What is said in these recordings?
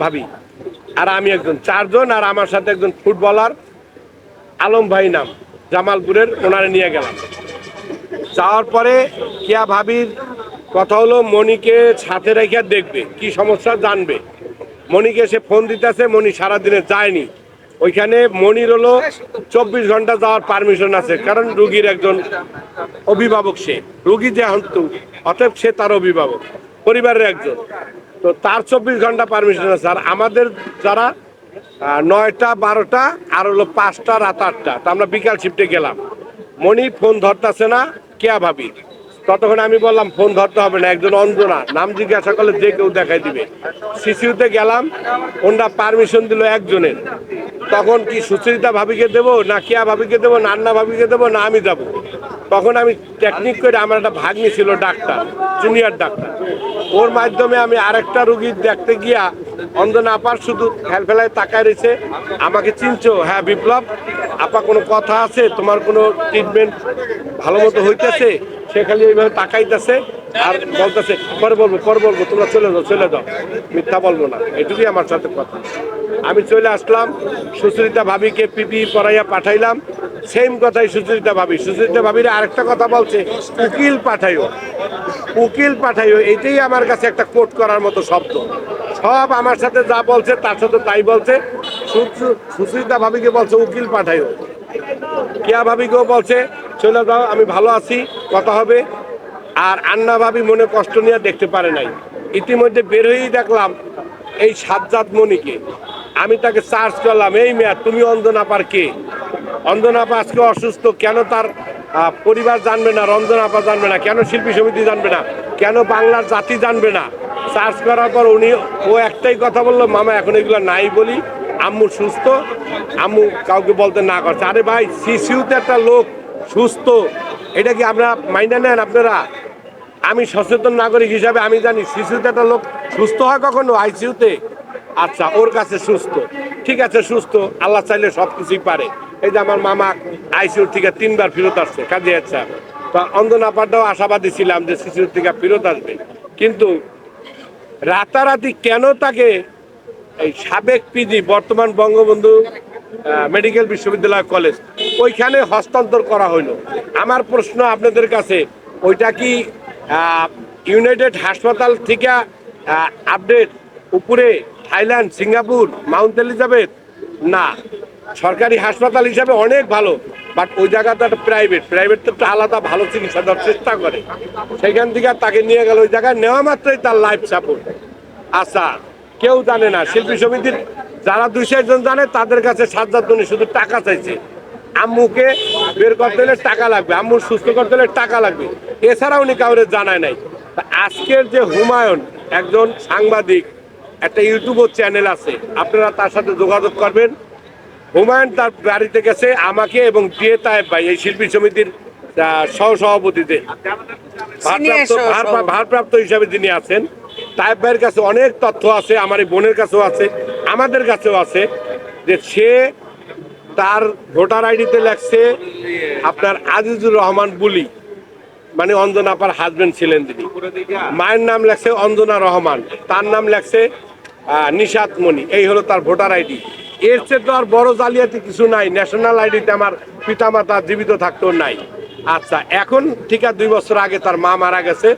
ভাবি। আর আমি একজন চারজন আর আমার সাথে একজন ফুটবলার, আলম ভাই নাম, জামালপুরের, ওনারে নিয়ে গেলাম। যাওয়ার পরে কিয়া ভাবির কথা হলো মনিকে সাথে রেখে দেখবে, কি সমস্যা জানবে। মনিকে সে ফোন দিতেছে মনি সারাদিনে যায়নি। ওইখানে মনির হলো চব্বিশ ঘণ্টা যাওয়ার পারমিশন আছে, কারণ রুগীর একজন অভিভাবক সে। রুগী যে অতএব সে তার অভিভাবক, পরিবারের একজন। তো তার চব্বিশ ঘণ্টা পারমিশন আছে। আর আমাদের যারা নয়টা, বারোটা, আর হলো পাঁচটা, রাত আটটা, তো আমরা বিকাল শিফটে গেলাম। মনি ফোন ধরতেছে না, কেয়া ভাবি? ততক্ষণ আমি বললাম, ফোন ধরতে হবে না, একজন অঞ্জনা, নাম জিজ্ঞাসা করলে যে কেউ দেখাই দিবে। সিসিউতে গেলাম, ওনরা পারমিশন দিল একজনের। তখন কি সুচরিতা ভাবিকে দেবো, না কেয়া ভাবিকে দেবো, না আন্না ভাবিকে দেবো, না আমি যাব? তখন আমি টেকনিক করে আমার একটা ভাগ্নি ছিল ডাক্তার জুনিয়র ডাক্তার। ওর মাধ্যমে আমি আরেকটা রুগী দেখতে গিয়া অন্ধ না আপার শুধু ফেল ফেলায় তাকায় রয়েছে। আমাকে চিনছো হ্যাঁ বিপ্লব, আপা কোনো কথা আছে? তোমার কোনো ট্রিটমেন্ট ভালো মতো হইতেছে? সে খালি এইভাবে তাকাইতেছে আর বলতেছে, পরে বলব পরে বলব, তোমরা চলে যাও চলে যাও। মিথ্যা বলব না, এটুকুই আমার সাথে কথা। আমি চলে আসলাম, সুচরিতা ভাবিকে পিপি পড়াইয়া পাঠাইলাম। সেম কথাই সুচরিতা ভাবি। সুচরিতা ভাবির আরেকটা কথা বলছে, উকিল পাঠাইও। উকিল পাঠাইও, এটাই আমার কাছে একটা কোট করার মতো শব্দ। সব আমার সাথে যা বলছে, তার সাথে তাই বলছে। সুচরিতা ভাবিকে বলছে, উকিল পাঠাইও। কিয়া ভাবিকেও বলছে, চলে যাও, আমি ভালো আছি, কথা হবে। আর আন্না ভাবি মনে কষ্ট নিয়ে দেখতে পারে নাই। ইতিমধ্যে বের হয়েই দেখলাম, এই সাজ্জাদ মনিকে আমি তাকে সার্চ করলাম, এই মেয়া, তুমি অঞ্জনাপার কে? অঞ্জনাপা আজকে অসুস্থ, কেন তার পরিবার জানবে না রঞ্জনাপা জানবে না, কেন শিল্পী সমিতি জানবে না, কেন বাংলার জাতি জানবে না? সার্চ করার পর উনি, ও একটাই কথা বলল, মামা, এখন এগুলো নাই বলি, আম্মু সুস্থ, আম্মু কাউকে বলতে না করছে। আরে ভাই সিসিউতে একটা লোক সুস্থ, এটা কি আপনারা মাইনা নেন আপনারা? আমি সচেতন নাগরিক হিসাবে আমি জানি, শিশুতে একটা লোক সুস্থ হয় কখনো আইসিউতে আচ্ছা ওর কাছে সুস্থ। ঠিক আছে, সুস্থ। আল্লাহ চাইলে সব কিছুই পারে। এই যে আমার মামা আইসিউর থেকে তিনবার ফেরত আসছে, কাজে আচ্ছা তো অন্ধনাপাটাও আশাবাদী ছিলাম যে শিশুর থেকে ফেরত আসবে। কিন্তু রাতারাতি কেন তাকে এই সাবেক পিজি, বর্তমান বঙ্গবন্ধু মেডিকেল বিশ্ববিদ্যালয় কলেজ, ওইখানে হস্তান্তর করা হইল? আমার প্রশ্ন আপনাদের কাছে, ওইটা কি ইউনাইটেড হাসপাতাল থেকে আপডেট উপরে থাইল্যান্ড, সিঙ্গাপুর, মাউন্ট এলিজাবেথ, না। সরকারি হাসপাতাল হিসাবে অনেক ভালো, বাট ওই জায়গাটা একটা প্রাইভেট প্রাইভেট তো একটা আলাদা ভালো চিকিৎসা দেওয়ার চেষ্টা করে। সেখান থেকে তাকে নিয়ে গেল ওই জায়গায়। নেওয়া মাত্রই তার লাইফ সাপোর্ট আচ্ছা কেউ জানে না। শিল্পী সমিতির যারা দুই জন জানে, তাদের কাছে সাজ্জাদ মনি শুধু টাকা চাইছে। আম্মুকে বের করতে হলে টাকা লাগবে। আম্মু সুস্থ করতে হলে টাকা লাগবে। এছাড়া উনি কাউরে জানায় নাই। আজকের যে হুমায়ুন, একজন সাংবাদিক একটা ইউটিউব চ্যানেল আছে। আপনারা তার সাথে যোগাযোগ করবেন। হুমায়ুন তার বাড়িতে গেছে আমাকে এবং দিয়ে তায়েব ভাই এই শিল্পী সমিতির সহসভাপতিতে। ভারপ্রাপ্ত। হিসাবে যিনি আছেন। তায়েব ভাইয়ের কাছে অনেক তথ্য আছে আমার এই বোনের কাছেও আছে আমাদের কাছেও আছে যে সে তার ভোটার আইডিতে লেখছে আপনার আজিজুর রহমান বুলি। মানে অঞ্জনা আপার হাজবেন্ড ছিলেন তিনি। মায়ের নাম লেখছে অঞ্জনা রহমান। তার নাম লেখছে নিশাত মণি এই হলো তার ভোটার আইডি। এর চেয়ে তো আর বড় জালিয়াতি কিছু নাই ন্যাশনাল আইডিতে আমার পিতামাতা জীবিত থাকতেও নাই। আচ্ছা এখন ঠিক আছে দুই বছর আগে তার মা মারা গেছে।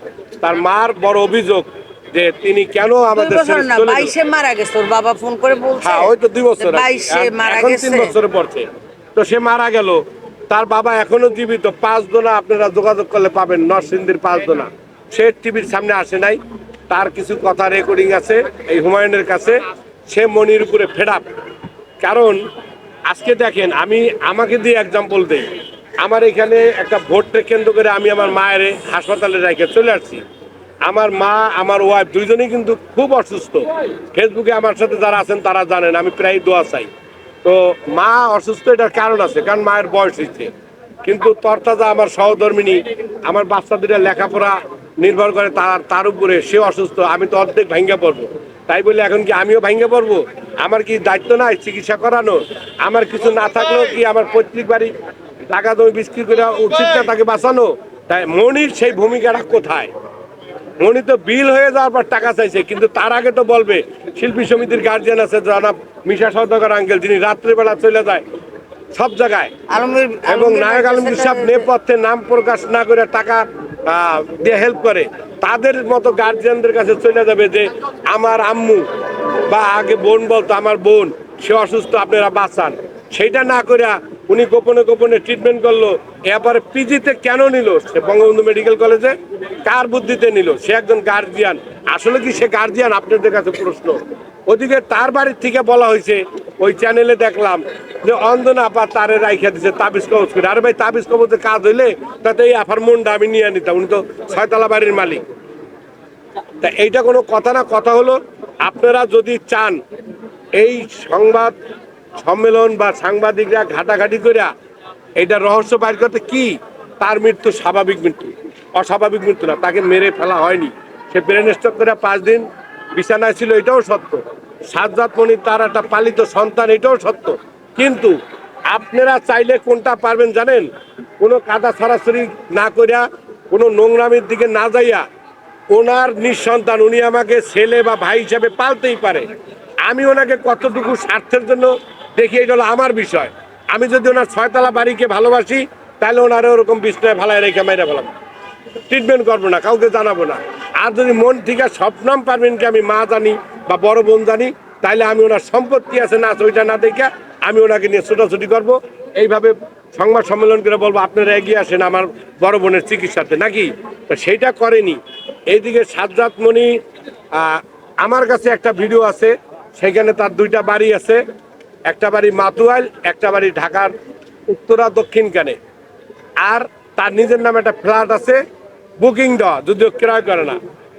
তার মার বড় অভিযোগ যে তিনি কেন আমাদের বছর ছেড়ে না চলে গেলেন? বাইশে মারা গেছে ওর বাবা ফোন করে বলছে হ্যাঁ ওই তো দুই বছর বাইশে মারা গেছে। তিন বছরে পড়ছে। তো সে মারা গেল। তার বাবা এখনও জীবিত পাঁচ দোনা আপনারা যোগাযোগ করলে পাবেন নরসিংদীর পাঁচ দোনা। সে টিভির সামনে আসে নাই। তার কিছু কথা রেকর্ডিং আছে, এই হুমায়ুনের কাছে। সে মনির উপরে ফেরাপ কারণ, আজকে দেখেন, আমি, আমাকে দিয়ে এক্সাম্পল দেই। আমার এখানে একটা ভোটকে কেন্দ্র করে আমি আমার মায়ের হাসপাতালে রেখে চলে আসছি। আমার মা, আমার ওয়াইফ দুইজনেই কিন্তু খুব অসুস্থ। ফেসবুকে আমার সাথে যারা আছেন, তারা জানেন, আমি প্রায় দোয়া চাই। তো মা অসুস্থ, এটার কারণ আছে, কারণ মায়ের বয়স হয়েছে। কিন্তু তরতাজা আমার সহধর্মিনী, আমার বাচ্চাদের লেখাপড়া নির্ভর করে তার তার উপরে সে অসুস্থ আমি তো অর্ধেক ভাঙ্গা পড়ব। তাই বলে এখন কি আমিও ভাঙ্গা পড়ব? আমার কি দায়িত্ব নাই চিকিৎসা করানো? আমার কিছু না থাকলেও কি আমার পৈতৃক বাড়ি টাকা জমি বিক্রি করে উচিত না তাকে বাঁচানো? তাই মনির সেই ভূমিকাটা কোথায়? মনি তো বিল হয়ে যাওয়ার পর টাকা চাইছে কিন্তু তার আগে তো বলবে শিল্পী সমিতির গার্জিয়ান আছে জনাব মিশা সৌদাগর আঙ্কেল যিনি রাত্রিবেলা চলে যায় সব জায়গায়। এবং নায়ক আলমগীর সাহেব নেপথ্যে নাম প্রকাশ না করে টাকা দিয়ে হেল্প করে। তাদের মতো গার্জিয়ানদের কাছে চলে যাবে যে, আমার আম্মু বা আগে বোন বলতো, আমার বোন, সে অসুস্থ, আপনারা বাঁচান। সেইটা না করে উনি গোপনে গোপনে ট্রিটমেন্ট করল। এরপরে পিজিতে কেন নিল? সে বঙ্গবন্ধু মেডিকেল কলেজে কার বুদ্ধিতে নিল? সে একজন গার্জিয়ান আসলে কি সে গার্জিয়ান আপনাদের কাছে প্রশ্ন। ওদিকে তার বাড়ির থেকে বলা হয়েছে ওই চ্যানেলে দেখলাম যে অন্ধনা আপা তারে রাইখা দিছে, তাবিজ কবজ করে। আরে ভাই, তাবিজ কবজের কাজ হইলে তাতে এই আফার মনটা আমি নিয়ে নিতাম, উনি তো ছয়তলা বাড়ির মালিক। তা এইটা কোনো কথা না, কথা হলো আপনারা যদি চান এই সংবাদ সম্মেলন বা সাংবাদিকরা ঘাটাঘাটি করে এইটা রহস্য বাইর করতে কি, তার মৃত্যু স্বাভাবিক মৃত্যু, অস্বাভাবিক মৃত্যু না, তাকে মেরে ফেলা হয়নি। সে ব্রেন স্ট্রোক করে পাঁচ দিন বিছানায় ছিল, এটাও সত্য। সাজ্জাদ মনির তার একটা পালিত সন্তান, এটাও সত্য। কিন্তু আপনারা চাইলে কোনটা পারবেন জানেন? কোনো কাদা সরাসরি না করিয়া কোনো নোংরামির দিকে না যাইয়া, ওনার নিঃসন্তান, উনি আমাকে ছেলে বা ভাই হিসাবে পালতেই পারে। আমি ওনাকে কতটুকু স্বার্থের জন্য দেখি, এটা হলো আমার বিষয়। আমি যদি ওনার ছয়তলা বাড়িকে ভালোবাসি, তাহলে ওনারে ওরকম বিছনায় ভালায় রেখে মাইরা ফেলাম ট্রিটমেন্ট করব না, কাউকে জানাব না। আর যদি মন ঠিক থেকে স্বপ্নাম পারবেন কি আমি, মা জানি বা বড় বোন জানি তাহলে আমি ওনার সম্পত্তি আছে না আছে ওইটা না দেখে আমি ওনাকে নিয়ে ছোটাছুটি করব। এইভাবে সংবাদ সম্মেলন করে বলব, আপনারা এগিয়ে আসেন, আমার বড় বোনের চিকিৎসাতে। নাকি? তো সেইটা করেনি। এইদিকে সাজ্জাদ মণি আমার কাছে একটা ভিডিও আছে, সেখানে তার দুইটা বাড়ি আছে। একটা বাড়ি মাতুয়াল, একটা বাড়ি ঢাকার উত্তরা দক্ষিণ কানে। আর তার নিজের নামে একটা ফ্ল্যাট আছে বুকিং দেওয়া যদিও ক্রয় করে না।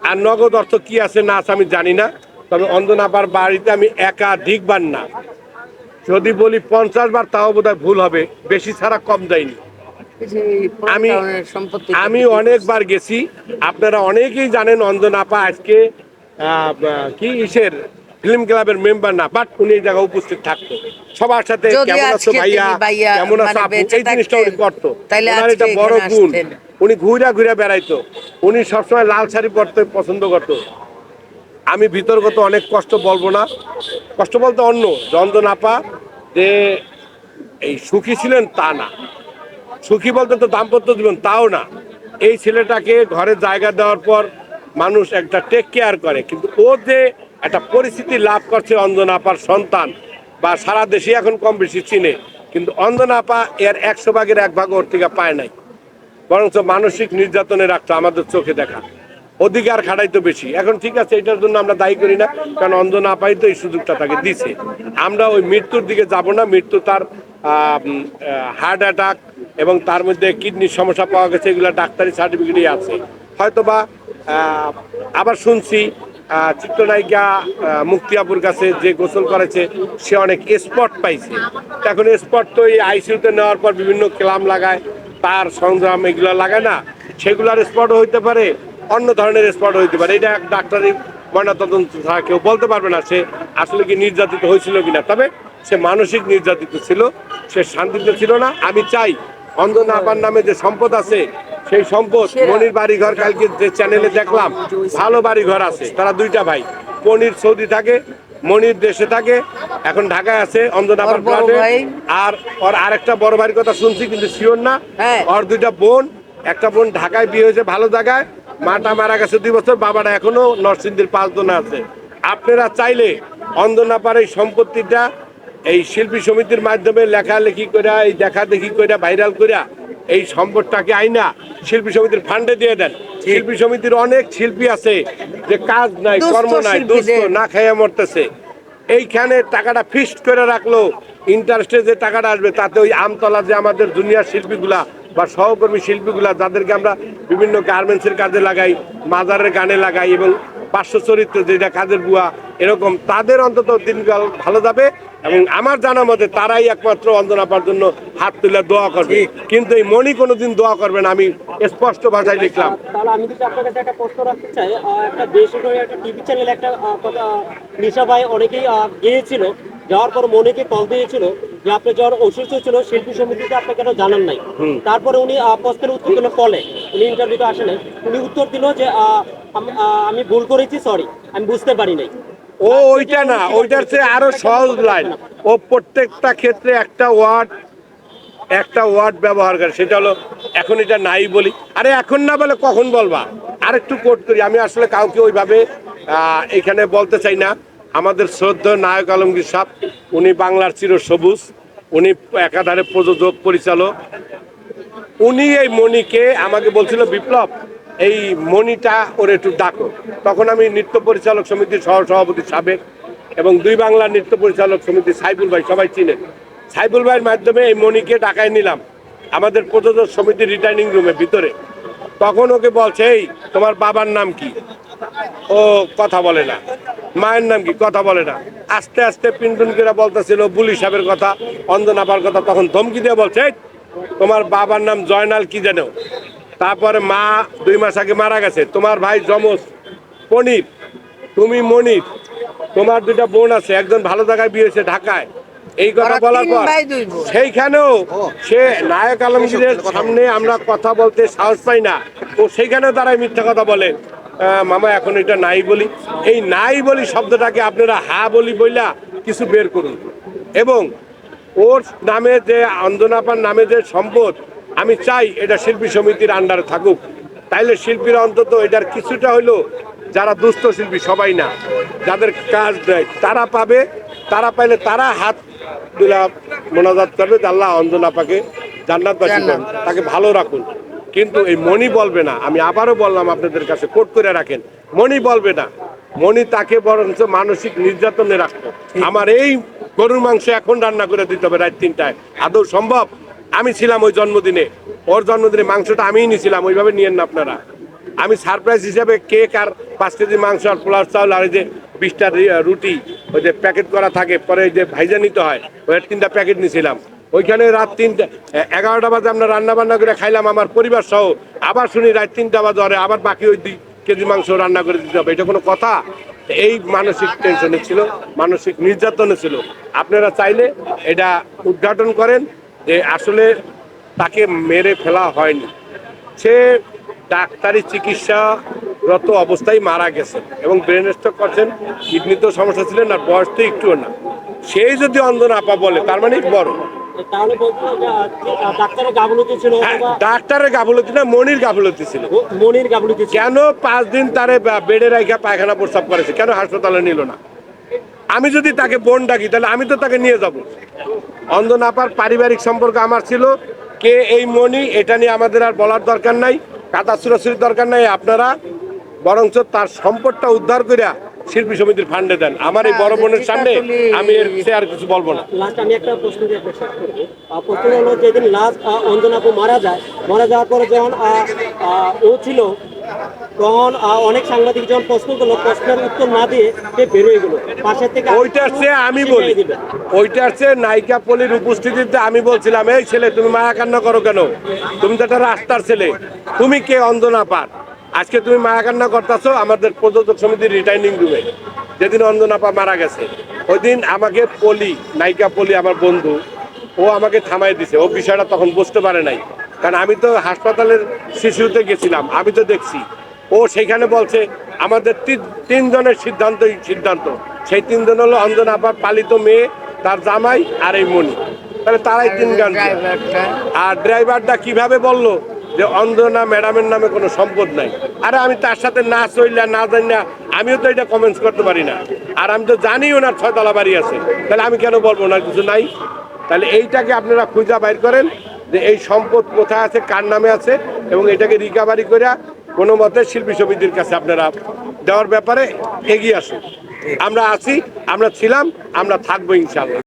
আর নগদ অর্থ কি আছে না আছে আমি জানি না তবে অন্ধনাপার বাড়িতে আমি একাধিকবার না। যদি বলি পঞ্চাশ বার তাও বোধহয় ভুল হবে বেশি ছাড়া কম যায়নি আমি আমি অনেকবার গেছি আপনারা অনেকেই জানেন অঞ্জনাপা আজকে কি ইসের ফিল্ম ক্লাবের মেম্বার না বাট উনি এই জায়গায় উপস্থিত থাকতো। সবার সাথে কেমন আছো ভাইয়া? কেমন আছো মানে আপু? এই জিনিসটা উনি করতো। ওনার এটা বড় গুণ। উনি ঘুরা ঘুরা বেড়াইতো। উনি সবসময় লাল শাড়ি পরতে পছন্দ করতো। আমি ভিতরগত অনেক কষ্ট বলব না। কষ্ট বলতে অন্য রঞ্জন আপা যে এই সুখী ছিলেন তা না। সুখী বলতে তো দাম্পত্য জীবন তাও না। এই ছেলেটাকে ঘরে জায়গা দেওয়ার পর মানুষ একটা টেক কেয়ার করে। কিন্তু ও যে একটা পরিস্থিতি লাভ করছে অঞ্জনা আপার সন্তান। বা সারা দেশে এখন কম বেশি চিনে। কিন্তু অঞ্জনা আপা এর একশো ভাগের এক ভাগ ওর থেকে পায় নাই। বরঞ্চ মানসিক নির্যাতনে রাখতো আমাদের চোখে দেখা। অধিকার খাটাই তো বেশি। এখন ঠিক আছে, এটার জন্য আমরা দায়ী করি না। কারণ অন্ধ না পাই তো এই সুযোগটা তাকে দিছে। আমরা ওই মৃত্যুর দিকে যাব না। মৃত্যু তার হার্ট অ্যাটাক এবং তার মধ্যে কিডনির সমস্যা পাওয়া গেছে, এগুলো ডাক্তারি সার্টিফিকেটই আছে। হয়তোবা আবার শুনছি চিত্রনায়িকা মুক্তিয়াপুর কাছে যে গোসল করেছে, সে অনেক স্পট পাইছে। এখন স্পট তো এই আইসিউতে নেওয়ার পর বিভিন্ন ক্লাম লাগায়, তার সংগ্রাম এগুলো লাগায় না। সেগুলোর স্পটও হইতে পারে, অন্য ধরনের স্পট হইতে পারে। এটা এক ডাক্তারি ময়নাতদন্ত ছাড়া কেউ বলতে পারবে না সে আসলে কি নির্যাতিত হয়েছিল কিনা। তবে সে মানসিক নির্যাতিত ছিল, সে শান্তিতে ছিল না। আমি চাই অন্ধনা আপার নামে যে সম্পদ আছে সেই সম্পদ মনির বাড়ি ঘর কালকে যে চ্যানেলে দেখলাম ভালো বাড়ি ঘর আছে। তারা দুইটা ভাই। পনির সৌদি থাকে মনির দেশে থাকে এখন ঢাকায় আছে? আর ওর আরেকটা বড় ভাইয়ের কথা শুনছি কিন্তু শিওর না। হ্যাঁ। ওর দুইটা বোন একটা বোন ঢাকায় বিয়ে হয়েছে ভালো জায়গায় মাটা মারা গেছে দুই বছর বাবাটা এখনও নরসিংদীর পাঁচ দোনা আছে। আপনারা চাইলে অন্ধনাপার এই সম্পত্তিটা এই শিল্পী সমিতির মাধ্যমে লেখালেখি করে এই দেখা দেখি করে ভাইরাল করে এই সম্পদটাকে আইনা শিল্পী সমিতির ফান্ডে দিয়ে দেন। শিল্পী সমিতির অনেক শিল্পী আছে যে কাজ নাই কর্ম নাই দুস্থ না খাইয়া মরতেছে। এইখানে টাকাটা ফিক্সড করে রাখল ইন্টারেস্টে যে টাকাটা আসবে তাতে ওই আমতলা যে আমাদের জুনিয়র শিল্পীগুলা বা সহকর্মী শিল্পীগুলা যাদেরকে আমরা বিভিন্ন গার্মেন্টসের কাজে লাগাই মাজারের গানে লাগাই এবং পার্শ্ব চরিত্র যেটা কাজের বুয়া এরকম তাদের অন্তত দিনকাল ভালো যাবে এবং আমার জানা মতে তারাই একমাত্র অন্ধনাপার জন্য হাত তুলে দোয়া করবে। কিন্তু এই মনি কোনোদিন দোয়া করবে না আমি স্পষ্ট ভাষায় লিখলাম। তাহলে আমি যদি আপনার কাছে একটা প্রশ্ন রাখতে চাই একটা বেসরকারি একটা টিভি চ্যানেলে একটা কথা নিশা ভাই অনেকেই গিয়েছিল যাওয়ার পর মনিকে কল দিয়েছিল। যে আপনি যখন অসুস্থ ছিল শিল্পী সমিতিতে আপনি কেন জানান নাই? তারপরে উনি প্রশ্নের উত্তর দিল কলে উনি ইন্টারভিউতে আসেন। উনি উত্তর দিল যে আম- ভুল করেছি সরি আমি বুঝতে পারি নাই। ও ওইটা না ওইটার চেয়ে আরও সহজ লাইন ও প্রত্যেকটা ক্ষেত্রে একটা ওয়ার্ড একটা ওয়ার্ড ব্যবহার করে। সেটা হলো এখন এটা নাই বলি। আরে এখন না বলে কখন বলবা? আরেকটু কোট করি। আমি আসলে কাউকে ওইভাবে এখানে বলতে চাই না। আমাদের শ্রদ্ধ নায়ক আলমগীর সাহ উনি বাংলার চির সবুজ উনি একাধারে প্রযোজক, পরিচালক। উনি এই মণিকে আমাকে বলছিল, বিপ্লব, এই মণিটা ওর একটু ডাকো। তখন আমি নৃত্য পরিচালক সমিতির সহ সভাপতি সাবেক এবং দুই বাংলার নৃত্য পরিচালক সমিতি সাইবুল ভাই সবাই চিনেন। সাইবুল ভাইয়ের মাধ্যমে এই মণিকে ডাকায় নিলাম আমাদের প্রযোজক সমিতির রিটার্নিং রুমে ভিতরে। তখন ওকে বলছে, এই, তোমার বাবার নাম কি? ও কথা বলে না। মায়ের নাম কি? কথা বলে না। আস্তে আস্তে পিন্টুন করে বলতেছিল বুলি সাহেবের কথা অন্ধনাপার কথা। তখন ধমকি দিয়ে বলছে তোমার বাবার নাম জয়নাল কি জানো? তারপরে মা দুই মাস আগে মারা গেছে। তোমার ভাই যমজ পনির তুমি মনির তোমার দুইটা বোন আছে একজন ভালো জায়গায় বিয়ে হয়েছে ঢাকায়। এই কথা বলার পর। সেইখানেও সে নায়ক আলমগীরের সামনে আমরা কথা বলতে সাহস পাই না। ও সেইখানেও তারাই মিথ্যা কথা বলে। মামা এখন এটা নাই বলি। এই নাই বলি শব্দটাকে আপনারা হা বলি বইলা কিছু বের করুন। এবং ওর নামে যে অন্ধনাপার নামে যে সম্পদ আমি চাই এটা শিল্পী সমিতির আন্ডারে থাকুক। তাইলে শিল্পীরা অন্তত এটার কিছুটা হইল যারা দুস্থ শিল্পী সবাই না যাদের কাজ দেয় তারা পাবে তারা পাইলে তারা হাত দুলা মোনাজাত করবে আল্লাহ অঞ্জনাপাকে জান্নাতবাসী তাকে ভালো রাখুন। কিন্তু এই মণি বলবে না। আমি আবারও বললাম আপনাদের কাছে, কোট করে রাখেন। মণি বলবে না। মণি তাকে বরঞ্চ মানসিক নির্যাতনে রাখতো আমার এই গরুর মাংস এখন রান্না করে দিতে হবে রাত তিনটায়। আদৌ সম্ভব? আমি ছিলাম ওই জন্মদিনে। ওর জন্মদিনে মাংসটা আমিই নিয়েছিলাম ওইভাবে নিয়েন না আপনারা। আমি সারপ্রাইজ হিসাবে কেক আর পাঁচ কেজি মাংস আর পোলার চাউল আর যে বিশটা রুটি, ওই যে প্যাকেট করা থাকে, পরে যে ভাইজা নিতে হয়, ওই তিনটা প্যাকেট নিয়েছিলাম ওইখানে রাত তিনটা এগারোটা বাজে আমরা রান্না বান্না করে খাইলাম, আমার পরিবার সহ। আবার শুনি রাত তিনটা বাজে ওরে আবার বাকি ওই দুই কেজি মাংস রান্না করে দিতে হবে। এটা কোনো কথা? এই মানসিক টেনশনে ছিল, মানসিক নির্যাতনে ছিল। আপনারা চাইলে এটা উদ্ঘাটন করেন যে আসলে তাকে মেরে ফেলা হয়নি। সে ডাক্তারি চিকিৎসারত অবস্থায় মারা গেছে এবং ব্রেন স্ট্রোক করছেন কিডনিতেও সমস্যা ছিলেন, আর বয়স তো একটুও না। সেই যদি অন্ধন আপা বলে, তার মানে বড়। ডাক্তারের গাফলতি হ্যাঁ, না মনির গাফলতি ছিল। মনির গাফলতি কেন পাঁচ দিন তারে বেডে রাখা পায়খানা প্রস্তাব করেছে? কেন হাসপাতালে নিল না? আমি যদি তাকে বোন ডাকি তাহলে আমি তো তাকে নিয়ে যাব। অন্ধনাপার পারিবারিক সম্পর্ক আমার ছিল। কে এই মনি এটা নিয়ে আমাদের আর বলার দরকার নাই কাদা সুরাসুরির দরকার নাই আপনারা বরঞ্চ তার সম্পদটা উদ্ধার করে শিল্পী সমিতির ফান্ডে দেন। আমার এই বড় বোনের সামনে আমি এর আর কিছু বলব না। লাস্ট আমি একটা প্রশ্ন দিয়ে শেষ করব। প্রশ্ন হলো যেদিন লাস্ট অঞ্জন আপু মারা যায় মারা যাওয়ার পরে যখন ও ছিল তখন অনেক সাংবাদিক যখন প্রশ্ন করল প্রশ্নের উত্তর না দিয়ে সে বেরোয় গেল। পাশের থেকে ওইটার চেয়ে আমি বলি দিবে। ওইটার নায়িকা পলির উপস্থিতিতে আমি বলছিলাম এই ছেলে তুমি মায়া কান্না করো কেন? তুমি তো একটা রাস্তার ছেলে। তুমি কে অন্ধ না পার? আজকে তুমি মায়া কান্না করতেছো আমাদের প্রযোজক সমিতির রিটার্নিং রুমে যেদিন অন্ধনাপা মারা গেছে ওই দিন আমাকে পলি নায়িকা পলি আমার বন্ধু ও আমাকে থামাই দিছে। ও বিষয়টা তখন বুঝতে পারে নাই। কারণ আমি তো হাসপাতালের শিশুতে গেছিলাম আমি তো দেখছি। ও সেইখানে বলছে আমাদের তিন- তিনজনের সিদ্ধান্তই সিদ্ধান্ত। সেই তিনজন হলো অঞ্জন আপার পালিত মেয়ে তার জামাই আর এই মণি। তাহলে তারাই তিন গান আর ড্রাইভারটা কীভাবে বলল? যে অঞ্জনা ম্যাডামের নামে কোনো সম্পদ নাই। আরে আমি তার সাথে না চইলা না জানি না আমিও তো এটা কমেন্টস করতে পারি না। আর আমি তো জানি ওনার ছয়তলা বাড়ি আছে। তাহলে আমি কেন বলব ওনার কিছু নাই? তাহলে এইটাকে আপনারা খুঁজা বাইর করেন যে এই সম্পদ কোথায় আছে, কার নামে আছে, এবং এটাকে রিকাভারি করে কোনো মতে শিল্পী সমিতির কাছে আপনারা দেওয়ার ব্যাপারে এগিয়ে আসুন। আমরা আছি, আমরা ছিলাম, আমরা থাকব ইনশাল্লাহ